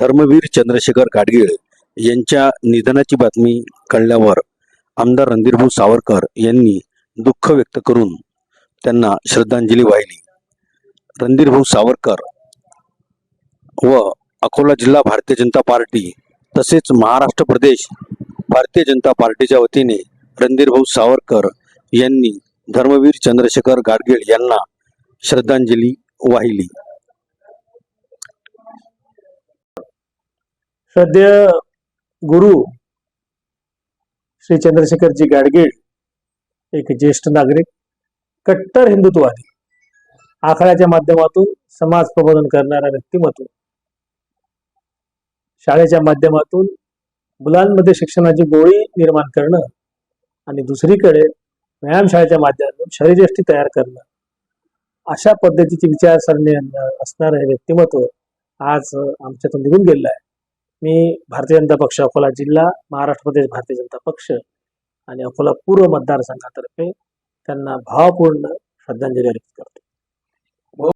धर्मवीर चंद्रशेखर गाडगीळ यांच्या निधनाची बातमी कळल्यावर आमदार रणधीरभाऊ सावरकर यांनी दुःख व्यक्त करून त्यांना श्रद्धांजली वाहिली. रणधीरभाऊ सावरकर व अकोला जिल्हा भारतीय जनता पार्टी तसेच महाराष्ट्र प्रदेश भारतीय जनता पार्टीच्या वतीने रणधीरभाऊ सावरकर यांनी धर्मवीर चंद्रशेखर गाडगीळ यांना श्रद्धांजली वाहिली. सध्या गुरु श्री चंद्रशेखरजी गाडगीळ एक ज्येष्ठ नागरिक कट्टर हिंदुत्ववादी आखाड्याच्या माध्यमातून समाज प्रबोधन करणारा व्यक्तिमत्व. शाळेच्या माध्यमातून मुलांमध्ये शिक्षणाची गोळी निर्माण करणं आणि दुसरीकडे व्यायामशाळेच्या माध्यमातून शरीरयष्टी तयार करणं अशा पद्धतीची विचारसरणी असणारं हे व्यक्तिमत्व आज आमच्यातून निघून गेलेलं आहे. मी भारतीय जनता पक्ष अकोला जिल्हा महाराष्ट्र प्रदेश भारतीय जनता पक्ष आणि अकोला पूर्व मतदारसंघातर्फे त्यांना भावपूर्ण श्रद्धांजली अर्पित करतो.